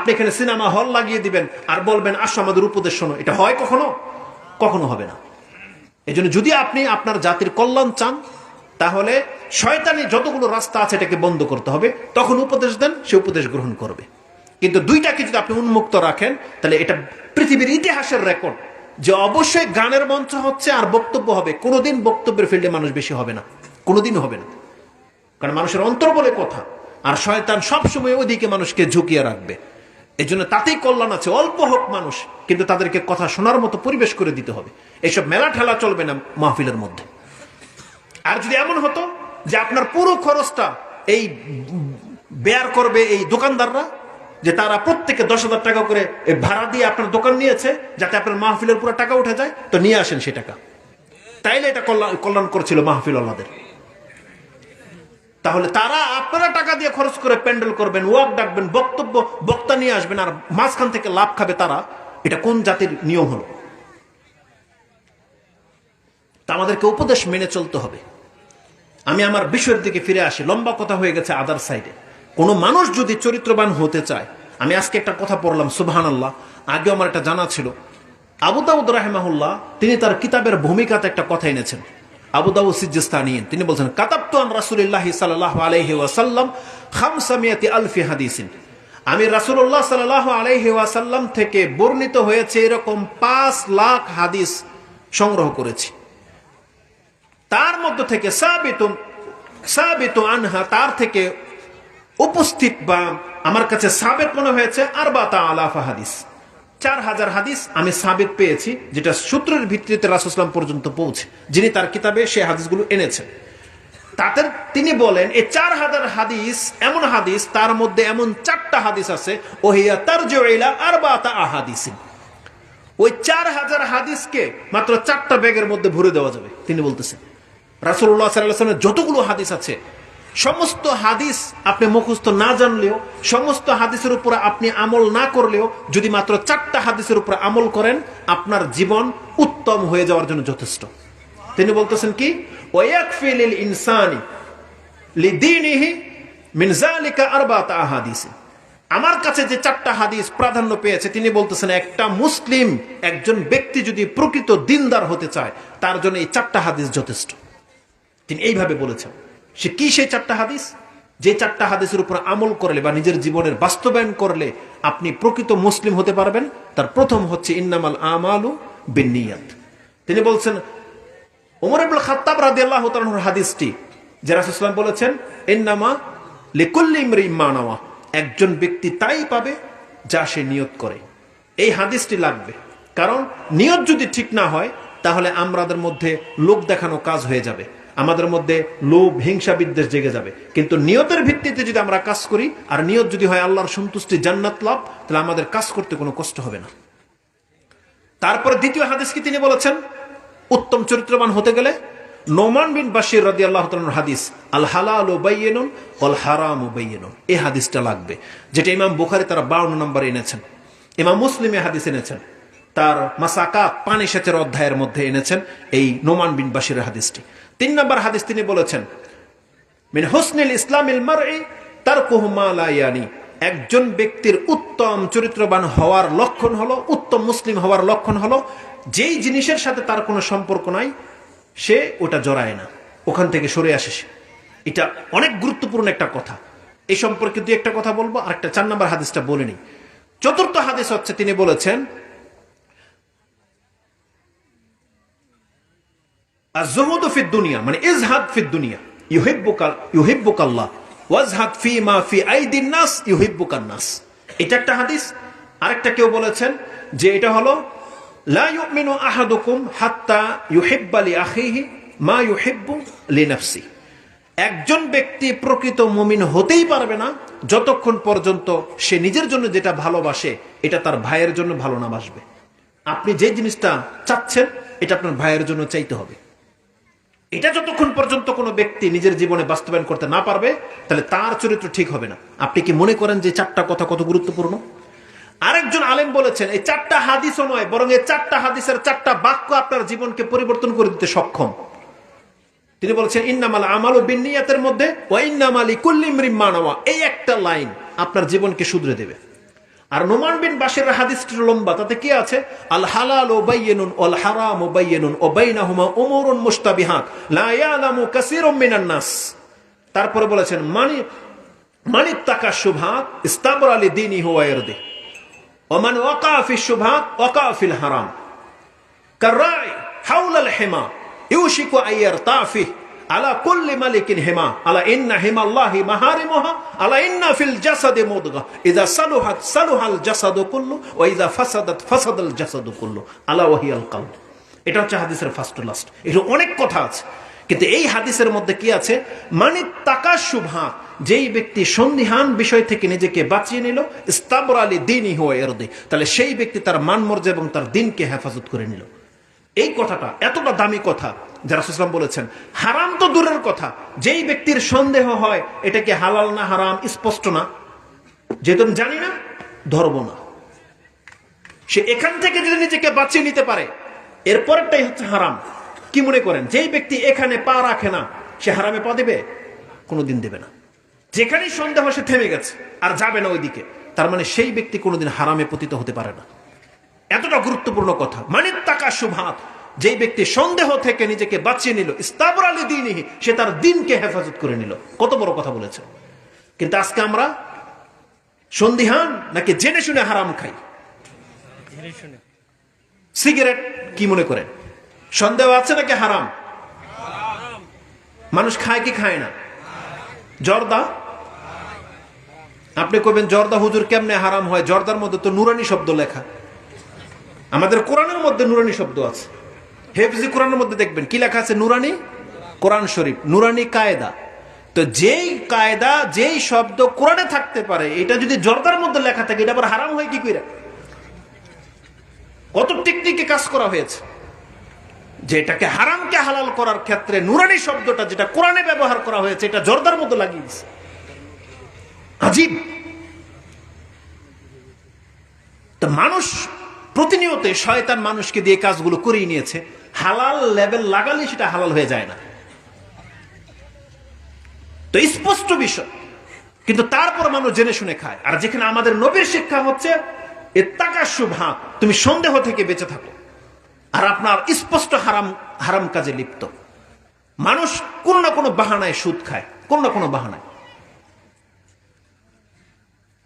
আপনি এখানে cinema hall লাগিয়ে দিবেন আর বলবেন, আসো আমাদের উপদেশ শোনো। এটা হয় কখনো? কখনো হবে না। এই জন্য যদি আপনি আপনার জাতির কল্যাণ চান, তাহলে শয়তানি যতগুলো রাস্তা আছে এটাকে বন্ধ করতে হবে। তখন উপদেশ দেন, সে উপদেশ গ্রহণ করবে। কিন্তু দুইটাকে যদি আপনি উন্মুক্ত রাখেন, তাহলে এটা পৃথিবীর ইতিহাসের রেকর্ড যে অবশ্যই গানের মঞ্চ হচ্ছে আর বক্তব্য হবে। কোনোদিন বক্তব্যের ফিল্ডে মানুষ বেশি হবে না। কোনোদিন হবে না। কারণ মানুষের অন্তর বলে কথা। আর শয়তান সবসময় ওদিকে মানুষকে ঝুঁকিয়ে রাখবে। এই জন্য তাতেই কল্যাণ আছে। অল্প হোক মানুষ, কিন্তু তাদেরকে কথা শোনার মতো পরিবেশ করে দিতে হবে। এইসব মেলা ঠেলা চলবে না মাহফিলের মধ্যে। আর যদি এমন হতো যে আপনার পুরো খরচটা এই বেয়ার করবে এই দোকানদাররা, যে তারা প্রত্যেকে দশ হাজার টাকা করে ভাড়া দিয়ে আপনার দোকান নিয়েছে, যাতে আপনার মাহফিলের পুরো টাকা উঠে যায়, তো নিয়ে আসেন সেই টাকা। তাইলে এটা কল্যাণ কল্যাণ করছিল মাহফিল আল্লাদের। তাহলে তারা আপনারা টাকা দিয়ে খরচ করে প্যান্ডেল করবেন, ওয়াক ডাকবেন, বক্তব্য, বক্তা নিয়ে আসবেন আর মাঝখান থেকে লাভ খাবে তারা। এটা কোন জাতির নিয়ম হলো? তা আমাদেরকে উপদেশ মেনে চলতে হবে। আমি আমার বিষয়ের দিকে ফিরে আসি, লম্বা কথা হয়ে গেছে আদার সাইডে কোনো মানুষ যদি চরিত্রবান হতে চায়, আমি আজকে একটা কথা পড়লাম সুবহান আল্লাহ আগে আমার একটা জানা ছিল। আবু রাহেমাহুল্লাহ, তিনি তার কিতাবের ভূমিকাতে একটা কথা এনেছেন। আবু দাউদ সিজিস্তানিয়েন তিনি বলছেন, কাতাবতু আন রাসূলুল্লাহ সাল্লাল্লাহু আলাইহি ওয়াসাল্লাম খামসামিয়াতি আলফি হাদিসিন। আমি রাসূলুল্লাহ সাল্লাল্লাহু আলাইহি ওয়াসাল্লাম থেকে বর্ণিত হয়েছে এরকম পাঁচ লাখ হাদিস সংগ্রহ করেছি। তার মধ্য থেকে সাবিতুন সাবিত আনহা, তার থেকে উপস্থিত বা আমার কাছে সাবেত মনে হয়েছে আর বা তা আলাফা হাদিস। চার হাজার হাদিস আমি সাবেত পেয়েছি, যেটা সূত্রের ভিত্তিতে রাসুসলাম পর্যন্ত পৌঁছে, যিনি তার কিতাবে সেই হাদিসগুলো এনেছেন। তাদের তিনি বলেন এই চার হাজার হাদিস, এমন হাদিস, তার মধ্যে এমন চারটা হাদিস আছে, ওহিয়া তার জয়লা আর বা তা আহাদিসিন। ওই চার হাজার হাদিসকে মাত্র চারটা ব্যাগের মধ্যে ভরে দেওয়া যাবে, তিনি বলতেছেন। রাসুল্লাহ সাল্লামের যতগুলো হাদিস আছে সমস্ত হাদিস আপনি মুখস্থ না জানলেও, সমস্ত হাদিসের উপরে আপনি আমল না করলেও, যদি মাত্র চারটা হাদিসের উপরে আমল করেন, আপনার জীবন উত্তম হয়ে যাওয়ার জন্য যথেষ্ট। তিনি বলতেছেন কি? আমার কাছে যে চারটা হাদিস প্রাধান্য পেয়েছে, তিনি বলতেছেন, একটা মুসলিম একজন ব্যক্তি যদি প্রকৃত দিনদার হতে চায়, তার জন্য এই চারটা হাদিস যথেষ্ট। তিনি এইভাবে বলেছেন। সে কি সেই চারটা হাদিস? যে চারটা হাদিসের উপর আমল করলে বা নিজের জীবনের বাস্তবায়ন করলে আপনি প্রকৃত মুসলিম হতে পারবেন, তার প্রথম হচ্ছে ইন্নামাল আমালু বিনিয়াত। তিনি বলছেন ওমর আব্দুল খাত্তাব রাদিয়াল্লাহু তাআলার হাদিসটি, যে রাসূলুল্লাহ বলেছেন, ইন্নামা লিকুল্লি ইমরি মানাওয়া একজন ব্যক্তি তাই পাবে যা সে নিয়ত করে। এই হাদিসটি লাগবে। কারণ নিয়ত যদি ঠিক না হয়, তাহলে আমাদের মধ্যে লোক দেখানো কাজ হয়ে যাবে। আমাদের মধ্যে লোভ, হিংসা, বিদ্বেষ জেগে যাবে। কিন্তু নিয়তের ভিত্তিতে যদি আমরা কাজ করি, আর নিয়ত যদি হয় আল্লাহর সন্তুষ্টি, জান্নাত লাভ, তাহলে আমাদের কাজ করতে কোনো কষ্ট হবে না। তারপরে দ্বিতীয় হাদিস কি তিনি বলেছেন? উত্তম চরিত্রবান হতে গেলে নোমান বিন বাশির রাদি আল্লাহ হাদিস, আল হালাল ও বাইয়েনুন অল হারাম ও বাইয়েনুন। এই হাদিসটা লাগবে, যেটা ইমাম বুখারি তারা বাউন্ন নম্বরে এনেছেন। ইমাম মুসলিমে হাদিস এনেছেন। তার মাসাকাত পানি সেচের অধ্যায়ের মধ্যে এনেছেন এই নোমান বিন বাশিরের হাদিসটি। তিন নম্বর হাদিস তিনি বলেছেন, মিন হোসনিল ইসলামিল মারই তার কুহমালায়ানি একজন ব্যক্তির উত্তম চরিত্রবান হওয়ার লক্ষণ হলো, উত্তম মুসলিম হওয়ার লক্ষণ হলো, যেই জিনিসের সাথে তার কোনো সম্পর্ক নাই, সে ওটা জড়ায় না। ওখান থেকে সরে আসে সে। এটা অনেক গুরুত্বপূর্ণ একটা কথা। এই সম্পর্কে দুই একটা কথা বলব আর একটা চার নম্বর হাদিসটা বলে নিই। চতুর্থ হাদিস হচ্ছে তিনি বলেছেন আর জহুদ ফিদ দুনিয়া মানে ইজহাদ ফিদ দুনিয়া। ইউহিব্বুকাল ইউহিব্বুকাল্লাহ। ওয়াজহাদ ফি মা ফি আইদিন নাস ইউহিব্বুকান নাস। এটা একটা হাদিস। আরেকটা কেউ বলেছেন যে এটা হলো, লা ইউমিনু আহাদুকুম হাত্তা ইউহিব্বা লি আখিহি মা ইউহিব্বু লি নাফসি। একজন ব্যক্তি প্রকৃত মুমিন হতেই পারবে না যতক্ষণ পর্যন্ত সে নিজের জন্য যেটা ভালোবাসে, এটা তার ভাইয়ের জন্য ভালো না বাসবে। আপনি যে জিনিসটা চাচ্ছেন, এটা আপনার ভাইয়ের জন্য চাইতে হবে। এটা যতক্ষণ পর্যন্ত কোনো ব্যক্তি নিজের জীবনে বাস্তবায়ন করতে না পারবে, তাহলে তার চরিত্র ঠিক হবে না। আপনি কি মনে করেন যে চারটা কথা কত গুরুত্বপূর্ণ? আরেকজন আলেম বলেছেন, এই চারটা হাদিসও নয়, বরং এই চারটা হাদিসের চারটা বাক্য আপনার জীবনকে পরিবর্তন করে দিতে সক্ষম। তিনি বলছেন, ইন্নামাল আমাল ও বিনিয়াতের মধ্যে ও ইন্নামালি কুল্লিম রিম্মানাওয়া এই একটা লাইন আপনার জীবনকে শুধরে দেবে। আর নোমান বিন বাসের হাদিসটি লম্বা, তাতে কি আছে? আল হালাল ও বাইয়েনুন ওয়াল হারাম ও বাইয়েনুন ও বাইনাহুমা উমরুন মুস্তাবিহাত লা ইয়ালামু কাসীরুম মিনান নাস। তারপরে বলেছেন, মানি মানি তাকা শুভাত ইস্তাবর আলী দিনই হুয়া ইরদি ওমান ওয়াকা ফি শুভাত হারাম। কাররাই হাউলাল হিমা, ইউশিকু আইয়ার তাফিহ আলা মালিকিন হিমা, আলা ইন্না হিমা আল্লাহি মাহারিমুহা, আলা ইন্না ফিল জাসাদি মুদগা। ইযা সালুহাত সালুহাল কুল্লু, ওয়া ইযা ফাসাদাত ফাসাদাল কুল্লু। আলা কলব এটা হচ্ছে হাদিসের ফার্স্ট টু লাস্ট এটা অনেক কথা আছে। কিন্তু এই হাদিসের মধ্যে কি আছে? মানে তাকা শুভা যেই ব্যক্তি সন্দিহান বিষয় থেকে নিজেকে বাঁচিয়ে নিল ইস্তাবর আলী দিনই হয়ে এরদে। তাহলে সেই ব্যক্তি তার মানমর্যাদা এবং তার দিনকে হেফাজত করে নিল। এই কথাটা এতটা দামি কথা যারা সুসলাম বলেছেন, হারাম তো দূরের কথা। যেই ব্যক্তির সন্দেহ হয়, এটা কি হালাল না হারাম? স্পষ্ট না। যেহেতু জানি না, ধরব না। সে এখান থেকে যদি নিজেকে বাঁচিয়ে নিতে পারে, এরপরেরটাই হচ্ছে হারাম। কি মনে করেন? যেই ব্যক্তি এখানে পা রাখে না, সে হারামে পা দেবে? কোনোদিন দেবে না। যেখানেই সন্দেহ সে থেমে গেছে, আর যাবে না ওইদিকে। তার মানে সেই ব্যক্তি কোনোদিন হারামে পতিত হতে পারে না। এতটা গুরুত্বপূর্ণ কথা। মানে তাকা সুভাত যেই ব্যক্তি সন্দেহ থেকে নিজেকে বাঁচিয়ে নিল ইস্তাবর আলী দিনই সে তার দিনকে হেফাজত করে নিল। কত বড় কথা বলেছে। কিন্তু আজকে আমরা সন্দিহান নাকি জেনে শুনে হারাম খাই? সিগারেট কি মনে করেন? সন্দেহ আছে নাকি হারাম? মানুষ খায় কি খায় না? জর্দা? আপনি কবেন জর্দা হুজুর কেমনে হারাম হয়? জর্দার মধ্যে তো নুরানি শব্দ লেখা। আমাদের কোরআনের মধ্যে নুরানি শব্দ আছে। হেফজি কোরআনের মধ্যে দেখবেন, কি লেখা আছে? নুরানি? কোরআন শরীফ। নুরানি কায়দা। তো যেই কায়দা, যেই শব্দ কোরআনে থাকতে পারে, এটা যদি জর্দার মধ্যে লেখা থাকে, এটা আবার হারাম হয় কি কইরা? কত টেকনিকে কাজ করা হয়েছে। যেটাকে হারামকে হালাল করার ক্ষেত্রে নুরানি শব্দটা যেটা কোরআনে ব্যবহার করা হয়েছে, এটা জর্দার মধ্যে লাগিয়েছে আজীব। তো মানুষ প্রতিনিয়ত শয়তান মানুষকে দিয়ে কাজগুলো করিয়ে নিয়েছে। হালাল লেভেল লাগালে সেটা হালাল হয়ে যায় না। তো স্পষ্ট বিষয়। কিন্তু তারপর মানুষ জেনে শুনে খায়। আর যেখানে আমাদের নবীর শিক্ষা হচ্ছে, এ তাকা শুভা তুমি সন্দেহ থেকে বেঁচে থাকো। আর আপনার স্পষ্ট হারাম হারাম কাজে লিপ্ত। মানুষ কোন না কোনো বাহানায় সুদ খায়, কোন না কোনো বাহানায়।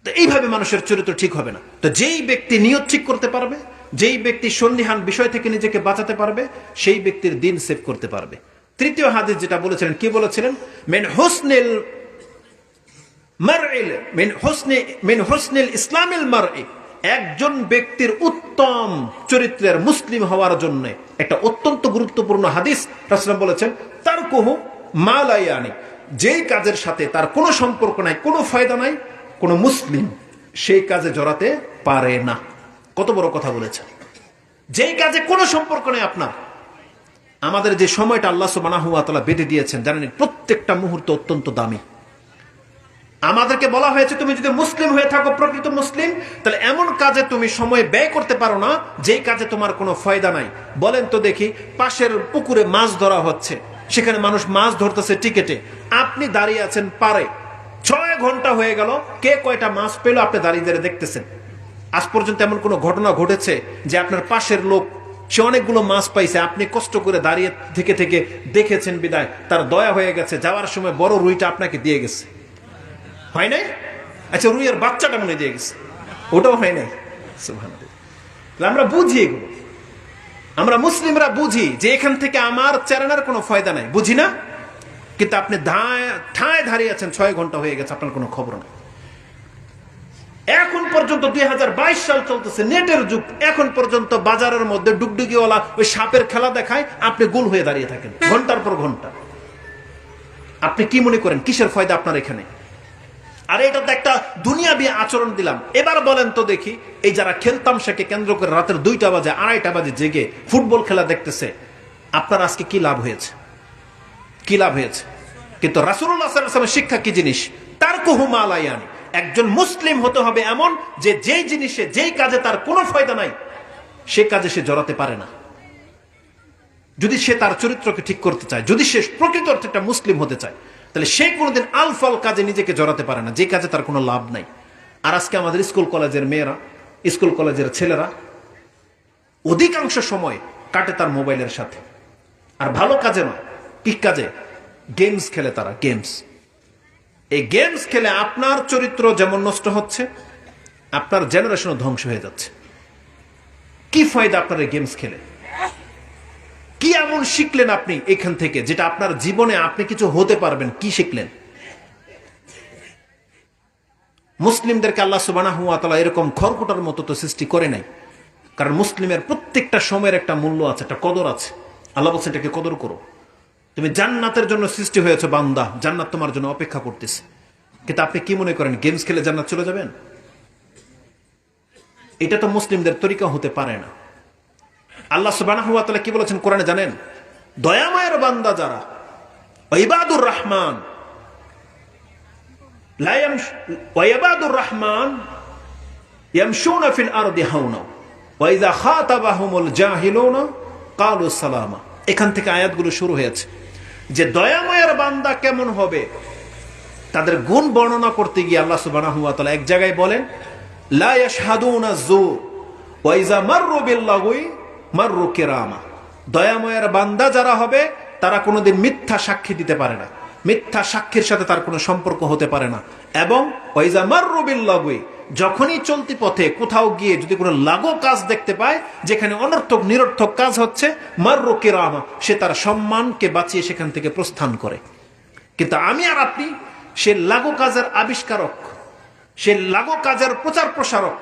তো এইভাবে মানুষের চরিত্র ঠিক হবে না। তো যেই ব্যক্তি নিয়ত ঠিক করতে পারবে, যেই ব্যক্তি সন্দিহান বিষয় থেকে নিজেকে বাঁচাতে পারবে, সেই ব্যক্তির দিন সেভ করতে পারবে। তৃতীয় হাদিস যেটা বলেছিলেন, কি বলেছিলেন? মেন হোসনেল হোসনে হোসনেল ইসলামিল একজন ব্যক্তির উত্তম চরিত্রের মুসলিম হওয়ার জন্য একটা অত্যন্ত গুরুত্বপূর্ণ হাদিস বলেছেন তার কহু মালায়ানি। যেই কাজের সাথে তার কোনো সম্পর্ক নাই, কোনো ফায়দা নাই কোনো মুসলিম সেই কাজে জড়াতে পারে না। কত বড় কথা বলেছেন। যেই কাজে কোনো সম্পর্ক নেই আপনার, আমাদের যে সময়টা আল্লাহ সুবাহ বেঁধে দিয়েছেন, জানেন প্রত্যেকটা মুহূর্ত অত্যন্ত দামি। আমাদেরকে বলা হয়েছে, তুমি যদি মুসলিম হয়ে থাকো, প্রকৃত মুসলিম, তাহলে এমন কাজে তুমি সময় ব্যয় করতে পারো না, যেই কাজে তোমার কোনো ফয়দা নাই। বলেন তো দেখি, পাশের পুকুরে মাছ ধরা হচ্ছে, সেখানে মানুষ মাছ ধরতেছে টিকেটে। আপনি দাঁড়িয়ে আছেন পারে। ছয় ঘণ্টা হয়ে গেল। কে কয়টা মাছ পেল আপনি দাঁড়িয়ে দাঁড়িয়ে দেখতেছেন? আজ পর্যন্ত এমন কোনো ঘটনা ঘটেছে যে আপনার পাশের লোক, সে অনেকগুলো মাছ পাইছে, আপনি কষ্ট করে দাঁড়িয়ে থেকে থেকে দেখেছেন বিদায়, তার দয়া হয়ে গেছে, যাওয়ার সময় বড় রুইটা আপনাকে দিয়ে গেছে। হয় নাই? আচ্ছা রুইয়ের বাচ্চাটা মনে দিয়ে গেছে। ওটাও হয় নাই? আমরা বুঝি এগুলো। আমরা মুসলিমরা বুঝি যে এখান থেকে আমার চেরানার কোনো ফয়দা নাই। বুঝি না? কিন্তু আপনি ঠায় দাঁড়িয়ে আছেন, ছয় ঘণ্টা হয়ে গেছে, আপনার কোনো খবর নেই। এখন পর্যন্ত দুই হাজার বাইশ সাল চলতেছে, নেটের যুগ। এখন পর্যন্ত বাজারের মধ্যে ডুগডুগিওয়ালা ওই সাপের খেলা দেখায়, আপনি গুল হয়ে দাঁড়িয়ে থাকেন, ঘণ্টার পর ঘণ্টা। আপনি কি মনে করেন, কিসের ফয়দা আপনার এখানে? আর, এটা তো একটা দুনিয়া দুনিয়াবি আচরণ দিলাম। এবার বলেন তো দেখি, এই যারা খেলতাম সেকে কেন্দ্র করে রাতের দুইটা বাজে, আড়াইটা বাজে জেগে ফুটবল খেলা দেখতেছে, আপনার আজকে কি লাভ হয়েছে? কি লাভ হয়েছে? কিন্তু রাসুল্লাহ শিক্ষা কি জিনিস? তার কুহুমা আলাইয়ানি একজন মুসলিম হতে হবে এমন যে যেই জিনিসে, যেই কাজে তার কোনো ফায়দা নাই, সে কাজে সে জড়াতে পারে না। যদি সে তার চরিত্রকে ঠিক করতে চায়, যদি সে প্রকৃত অর্থে একটা মুসলিম হতে চায়, তাহলে সে কোনোদিন আলফাল কাজে নিজেকে জড়াতে পারে না যে কাজে তার কোনো লাভ নাই। আর আজকে আমাদের স্কুল কলেজের মেয়েরা, স্কুল কলেজের ছেলেরা, অধিকাংশ সময় কাটে তার মোবাইলের সাথে। আর ভালো কাজে নয়। কি কাজে। গেমস খেলে তারা গেমস এই গেমস খেলে আপনার চরিত্র যেমন নষ্ট হচ্ছে, আপনার জেনারেশনও ধ্বংস হয়ে যাচ্ছে। কি ফায়দা আপনার এই গেমস খেলে? কি এমন শিখলেন আপনি এখান থেকে যেটা আপনার জীবনে আপনি কিছু হতে পারবেন? কি শিখলেন? মুসলিমদেরকে আল্লাহ সুবানা হুয়া তালা এরকম খড়কুটার মতো তো সৃষ্টি করে নাই। কারণ মুসলিমের প্রত্যেকটা সময়ের একটা মূল্য আছে, একটা কদর আছে। আল্লাহ বলছে এটাকে কদর করো। তুমি জান্নাতের জন্য সৃষ্টি হয়েছে বান্দা জান্নাত তোমার জন্য অপেক্ষা করতেছে কিন্তু আপনি কি মনে করেন গেমস খেলে জান্নাত চলে যাবেন এটা তো মুসলিমদের তরিকা হতে পারে না আল্লাহ সুবাহ কি বলেছেন কোরআনে জানেন দয়াময়ের বান্দা যারা ইবাদুর রহমান لا يمش وعباد الرحمن يمشون في الأرض هونا وإذا خاطبهم الجاهلون قالوا سلاما এখান থেকে আয়াতগুলো শুরু হয়েছে যে দয়াময়ের বান্দা কেমন হবে? তাদের গুণ বর্ণনা করতে গিয়ে আল্লাহ তাআলা এক জায়গায় বলেন দয়াময়ের বান্দা যারা হবে, তারা কোনোদিন মিথ্যা সাক্ষী দিতে পারে না। মিথ্যা সাক্ষীর সাথে তার কোনো সম্পর্ক হতে পারে না। এবং ওয়াইজা মাররু বিল্লাগুই যখনই চলতি পথে কোথাও গিয়ে যদি কোনো লাগো কাজ দেখতে পায়, যেখানে অনর্থক, নিরর্থক কাজ হচ্ছে, মাররু কিরামা, সে তার সম্মানকে বাঁচিয়ে সেখান থেকে প্রস্থান করে। কিন্তু আমি আর আপনি, সে লাগো কাজের আবিষ্কারক, সে লাগো কাজের প্রচার প্রসারক,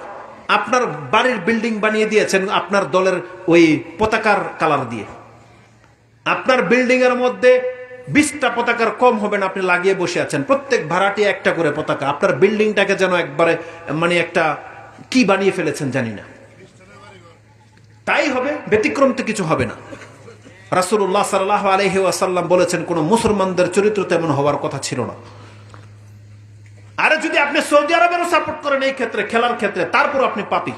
আপনার বাড়ির বিল্ডিং বানিয়ে দিয়েছেন আপনার দলের ওই পতাকার কালার দিয়ে। আপনার বিল্ডিং এর মধ্যে বিশটা পতাকার কম হবে না আপনি লাগিয়ে বসে আছেন। প্রত্যেক ভাড়াটি একটা করে পতাকা। আপনার বিল্ডিংটাকে যেন একবারে মানে একটা কি বানিয়ে ফেলেছেন জানি না। তাই হবে, ব্যতিক্রম তো কিছু হবে না। রাসুল্লাহ সাল্লাহ আলহি আসাল্লাম বলেছেন, কোন মুসলমানদের চরিত্র তেমন হওয়ার কথা ছিল না। আরে যদি আপনি সৌদি আরবেরও সাপোর্ট করেন এই ক্ষেত্রে, খেলার ক্ষেত্রে, তারপর আপনি পাপি।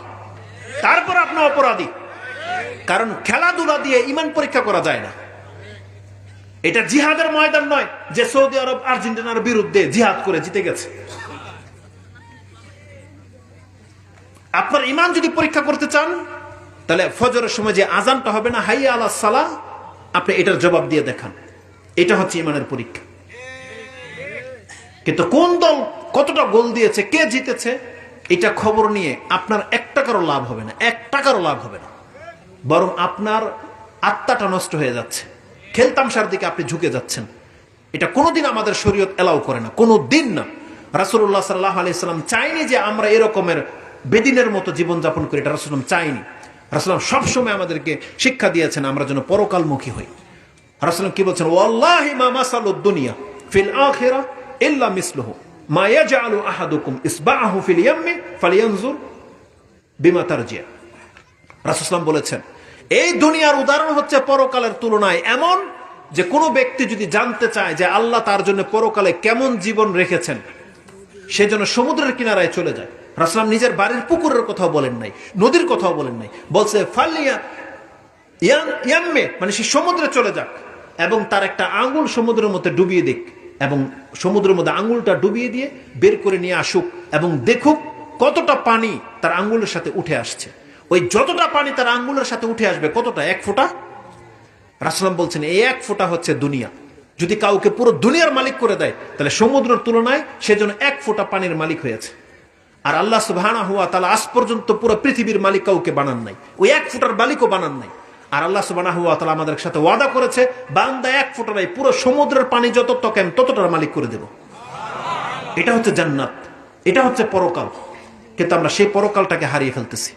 তারপর আপনি অপরাধী। কারণ খেলাধুলা দিয়ে ইমান পরীক্ষা করা যায় না। এটা জিহাদের ময়দান নয় যে সৌদি আরব আর্জেন্টিনার বিরুদ্ধে জিহাদ করে জিতে গেছে। আপনার ইমান যদি পরীক্ষা করতে চান, তাহলে ফজরের সময় যে আজানটা হবে না, হাইয়া আলা সালা আপনি এটার জবাব দিয়ে দেখান। এটা হচ্ছে ইমানের পরীক্ষা। কিন্তু কোন দল কতটা গোল দিয়েছে, কে জিতেছে, এটা খবর নিয়ে আপনার এক টাকারও লাভ হবে না, এক টাকারও লাভ হবে না। বরং আপনার আত্মাটা নষ্ট হয়ে যাচ্ছে। খেলতামশার দিকে আপনি ঝুঁকে যাচ্ছেন। এটা কোনোদিন আমাদের শরীয়ত এলাও করে না। কোনো দিন না রাসুল্লাহ সাল্লাহ আলাইসাল্লাম চাইনি যে আমরা এরকমের বেদিনের মতো জীবনযাপন করি। এটা রাসুলাম চাইনি রাসুলাম সবসময় আমাদেরকে শিক্ষা দিয়েছেন, আমরা যেন পরকালমুখী হই। রাসুলাম কি বলছেন? ওয়াল্লাহি মা মাসালুদ দুনিয়া ফিল আখিরা ইল্লা মিসলুহু। মা ইয়াজআলু আহাদুকুম ইসবাআহু ফিল ইয়াম্মি ফালিয়ানজুর বিমা তারজিয়া। রাসূলুল্লাহ বলেছেন এই দুনিয়ার উদাহরণ হচ্ছে পরকালের তুলনায় এমন যে কোনো ব্যক্তি যদি জানতে চায় যে আল্লাহ তার জন্য পরকালে কেমন জীবন রেখেছেন, সে যেন সমুদ্রের কিনারায় চলে যায়। রাসলাম নিজের বাড়ির পুকুরের কথাও বলেন নাই, নদীর কথাও বলেন নাই। বলছে, ফালিয়া ইয়াম্মে মানে সে সমুদ্রে চলে যাক এবং তার একটা আঙ্গুল সমুদ্রের মধ্যে ডুবিয়ে দিক এবং সমুদ্রের মধ্যে আঙ্গুলটা ডুবিয়ে দিয়ে বের করে নিয়ে আসুক এবং দেখুক কতটা পানি তার আঙ্গুলের সাথে উঠে আসছে। ওই যতটা পানি তার আঙ্গুলের সাথে উঠে আসবে, কতটা? এক ফোঁটা? রাসলাম বলছেন, এই এক ফোঁটা হচ্ছে দুনিয়া। যদি কাউকে পুরো দুনিয়ার মালিক করে দেয়, তাহলে সমুদ্রের তুলনায় সেজন্য এক ফোঁটা পানির মালিক হয়েছে। আর আল্লাহ সুবহানা হুয়া তাহলে আজ পর্যন্ত পুরো পৃথিবীর মালিক কাউকে বানান নাই। ওই এক ফোঁটার মালিকও বানান নাই। আর আল্লাহ সুবানা হুয়া তালা আমাদের সাথে ওয়াদা করেছে, বান্দা এক ফোঁটা নাই পুরো সমুদ্রের পানি যত তকেন ততটার মালিক করে দেব। এটা হচ্ছে জান্নাত। এটা হচ্ছে পরকাল। কিন্তু আমরা সেই পরকালটাকে হারিয়ে ফেলতেছি।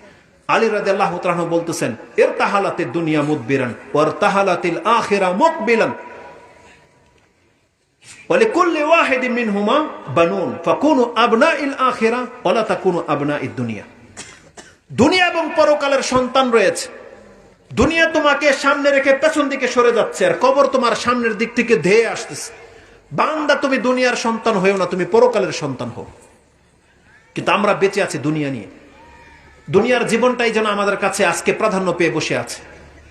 আলী রাদ আল্লাহ বলতেছেন এর তাহালাতে দুনিয়া মুদবিরান ওর তাহালাতিল আখেরা মুকবিলান ولكل واحد منهما بنون فكونوا ابناء الاخره ولا تكونوا ابناء الدنيا দুনিয়া এবং পরকালের সন্তান রয়েছে দুনিয়া তোমাকে সামনে রেখে পেছন দিকে সরে যাচ্ছে আর কবর তোমার সামনের দিক থেকে ধেয়ে আসতেছে বান্দা তুমি দুনিয়ার সন্তান হয়েও না তুমি পরকালের সন্তান হও কিন্তু আমরা বেঁচে আছি দুনিয়া নিয়ে দুনিয়ার জীবনটাই যেন আমাদের কাছে আজকে প্রাধান্য পেয়ে বসে আছে।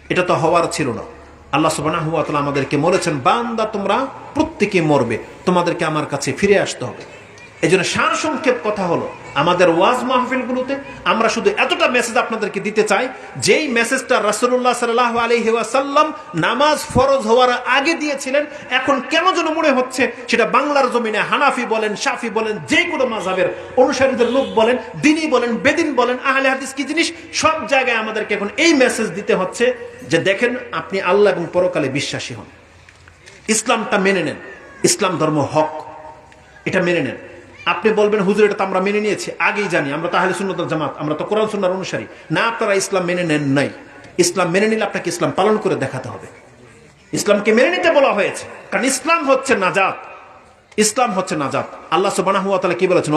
এটা তো হওয়ার ছিল না। আল্লাহ সুবাহ আমাদেরকে মরেছেন বান্দা তোমরা প্রত্যেকে মরবে, তোমাদেরকে আমার কাছে ফিরে আসতে হবে। এই জন্য সার সংক্ষেপ কথা হলো, আমাদের ওয়াজ মাহফিলগুলোতে আমরা শুধু এতটা মেসেজ আপনাদেরকে দিতে চাই, যেই মেসেজটা রাসূলুল্লাহ সাল্লাহ ওয়াসাল্লাম নামাজ ফরজ হওয়ার আগে দিয়েছিলেন, এখন কেন যেন মনে হচ্ছে সেটা বাংলার জমিনে হানাফি বলেন, শাফি বলেন যে কোনো মাযহাবের অনুসারীদের লোক বলেন, দিনী বলেন, বেদিন বলেন, আহলে হাদিস কি জিনিস? সব জায়গায় আমাদেরকে এখন এই মেসেজ দিতে হচ্ছে যে দেখেন আপনি আল্লাহ এবং পরকালে বিশ্বাসী হন। ইসলামটা মেনে নেন। ইসলাম ধর্ম হক। এটা মেনে নেন। আপনি বলবেন, হুজুর, এটা তো আমরা মেনে নিয়েছি, আগেই জানি, আমরা তাহলে সুন্নত জামাত, আমরা তো কোরআন সুন্নার অনুসারী। না, আপনারা ইসলাম মেনে নেন নাই। ইসলাম মেনে নিলে আপনাকে ইসলাম পালন করে দেখাতে হবে। ইসলামকে মেনে নিতে বলা হয়েছে, কারণ ইসলাম হচ্ছে নাজাত। ইসলাম হচ্ছে নাজাত। আল্লাহ তাআলা কি বলেছেন?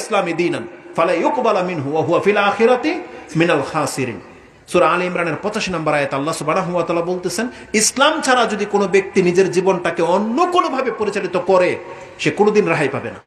ইসলামি দীনান, ফালা ইউকবালা মিনহু হুয়া ফিল আখিরাতি মিনাল খাসিরিন। সূরা আলী ইমরানের 85 নম্বর আয়াত আল্লাহ সুবাহ বলতেছেন, ইসলাম ছাড়া যদি কোনো ব্যক্তি নিজের জীবনটাকে অন্য কোনোভাবে পরিচালিত করে, সে কোনোদিন রেহাই পাবে না।